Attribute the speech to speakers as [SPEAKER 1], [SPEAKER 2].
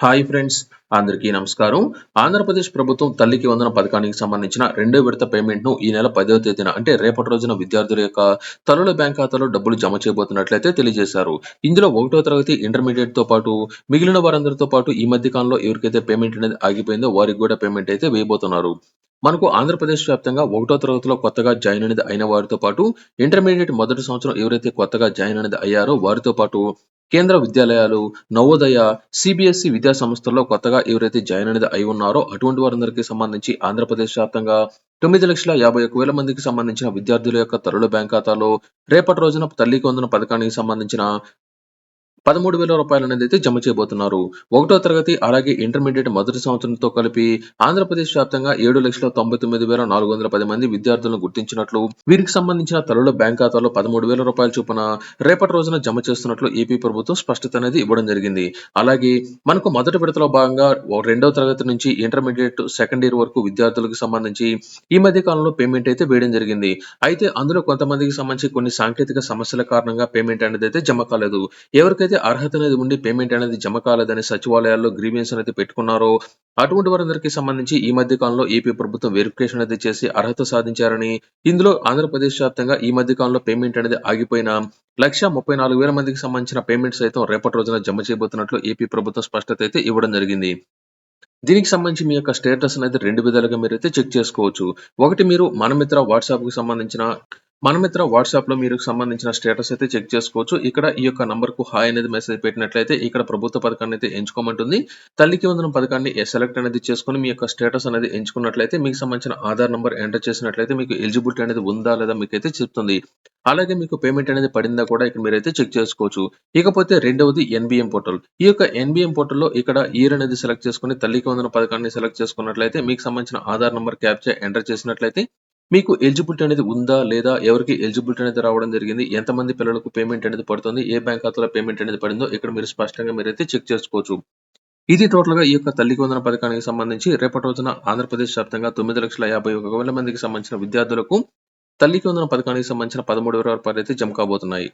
[SPEAKER 1] Hi friends అందరికీ నమస్కారం. ఆంధ్రప్రదేశ్ ప్రభుత్వం తల్లికి వందన పథకానికి సంబంధించిన రెండో విడత పేమెంట్ను ఈ నెల పదో తేదీన అంటే రేపటి రోజున విద్యార్థుల యొక్క తల్లుల బ్యాంక్ ఖాతాలో డబ్బులు జమ చేయబోతున్నట్లయితే తెలియజేశారు. ఇందులో ఒకటో తరగతి ఇంటర్మీడియట్తో పాటు మిగిలిన వారందరితో పాటు ఈ మధ్య కాలంలో ఎవరికైతే పేమెంట్ అనేది ఆగిపోయిందో వారికి కూడా పేమెంట్ అయితే వేయబోతున్నారు. మనకు ఆంధ్రప్రదేశ్ వ్యాప్తంగా ఒకటో తరగతిలో కొత్తగా జాయిన్ అనేది అయిన వారితో పాటు ఇంటర్మీడియట్ మొదటి సంవత్సరం ఎవరైతే కొత్తగా జాయిన్ అనేది అయ్యారో వారితో పాటు కేంద్ర విద్యాలయాలు నవోదయ సిబిఎస్ఈ విద్యా సంస్థల్లో కొత్తగా ఎవరైతే జాయిన్ అనేది అయి ఉన్నారో అటువంటి వారందరికీ సంబంధించి ఆంధ్రప్రదేశ్ వ్యాప్తంగా తొమ్మిది లక్షల యాభై ఒక వేల మందికి సంబంధించిన విద్యార్థుల యొక్క తరుల బ్యాంక్ ఖాతాలో రేపటి రోజున తల్లికి వందన పథకానికి సంబంధించిన పదమూడు వేల రూపాయలు అనేది అయితే జమ చేయబోతున్నారు. ఒకటో తరగతి అలాగే ఇంటర్మీడియట్ మొదటి సంవత్సరంతో కలిపి ఆంధ్రప్రదేశ్ వ్యాప్తంగా ఏడు లక్షల తొంభై తొమ్మిది వేల నాలుగు వందల పది మంది విద్యార్థులను గుర్తించినట్లు వీరికి సంబంధించిన తల్లుల బ్యాంక్ ఖాతాలో పదమూడు వేల రూపాయల చొప్పున రేపటి రోజున జమ చేస్తున్నట్లు ఏపీ ప్రభుత్వం స్పష్టత అనేది ఇవ్వడం జరిగింది. అలాగే మనకు మొదటి విడతలో భాగంగా రెండవ తరగతి నుంచి ఇంటర్మీడియట్ సెకండ్ ఇయర్ వరకు విద్యార్థులకు సంబంధించి ఈ మధ్య కాలంలో పేమెంట్ అయితే వేయడం జరిగింది. అయితే అందులో కొంతమందికి సంబంధించి కొన్ని సాంకేతిక సమస్యల కారణంగా పేమెంట్ అనేది అయితే జమ కాలేదు. ఎవరికైతే అర్హత అనేది ఉండి పేమెంట్ అనేది జమ కాలేదని సచివాలయాల్లో గ్రీవియన్స్ అనేది పెట్టుకున్నారో అటువంటి వారందరికీ సంబంధించి ఈ మధ్య కాలంలో ఏపీ ప్రభుత్వం వెరిఫికేషన్ అనేది చేసి అర్హత సాధించారని ఇందులో ఆంధ్రప్రదేశ్ వ్యాప్తంగా ఈ మధ్య కాలంలో పేమెంట్ అనేది ఆగిపోయిన లక్ష ముప్పై నాలుగు వేల మందికి సంబంధించిన పేమెంట్స్ అయితే రేపటి రోజున జమ చేయబోతున్నట్లు ఏపీ ప్రభుత్వం స్పష్టత అయితే ఇవ్వడం జరిగింది. దీనికి సంబంధించి మీ యొక్క స్టేటస్ అనేది రెండు విధాలుగా మీరు అయితే చెక్ చేసుకోవచ్చు. ఒకటి మీరు మనమిత్ర వాట్సాప్కు సంబంధించిన మనమిత్ర వాట్సాప్లో మీకు సంబంధించిన స్టేటస్ అయితే చెక్ చేసుకోవచ్చు. ఇక్కడ ఈ యొక్క నంబర్కు హాయ్ అనేది మెసేజ్ పెట్టినట్లయితే ఇక్కడ ప్రభుత్వ పథకాన్ని అయితే ఎంచుకోమంటుంది. తల్లికి వందనం పథకాన్ని సెలెక్ట్ అనేది చేసుకుని మీ యొక్క స్టేటస్ అనేది ఎంచుకున్నట్లయితే మీకు సంబంధించిన ఆధార్ నంబర్ ఎంటర్ చేసినట్లయితే మీకు ఎలిజిబిలిటీ అనేది ఉందా లేదా మీకు అయితే చెప్తుంది. అలాగే మీకు పేమెంట్ అనేది పడిందా కూడా ఇక్కడ మీరైతే చెక్ చేసుకోవచ్చు. ఇకపోతే రెండవది ఎన్బిఎం పోర్టల్. ఈ యొక్క ఎన్బిఎం పోర్టల్లో ఇక్కడ ఇయర్ అనేది సెలెక్ట్ చేసుకుని తల్లికి వందన పథకాన్ని సెలెక్ట్ చేసుకున్నట్లయితే మీకు సంబంధించిన ఆధార్ నంబర్ క్యాప్చర్ ఎంటర్ చేసినట్లయితే మీకు ఎలిజిబిలిటీ అనేది ఉందా లేదా ఎవరికి ఎలిజిబిలిటీ అనేది రావడం జరిగింది ఎంతమంది పిల్లలకు పేమెంట్ అనేది పడుతుంది ఏ బ్యాంక్ ఖాతాలో పేమెంట్ అనేది పడిందో ఇక్కడ మీరు స్పష్టంగా మీరైతే చెక్ చేసుకోవచ్చు. ఇది టోటల్గా ఈ యొక్క తల్లికి వందన పథకానికి సంబంధించి రేపటి రోజున ఆంధ్రప్రదేశ్ వ్యాప్తంగా తొమ్మిది లక్షల యాభై ఒక వేల మందికి సంబంధించిన విద్యార్థులకు తల్లికి వందన పథకానికి సంబంధించిన పదమూడు వేల రూపాయలు అయితే జమ కాబోతున్నాయి.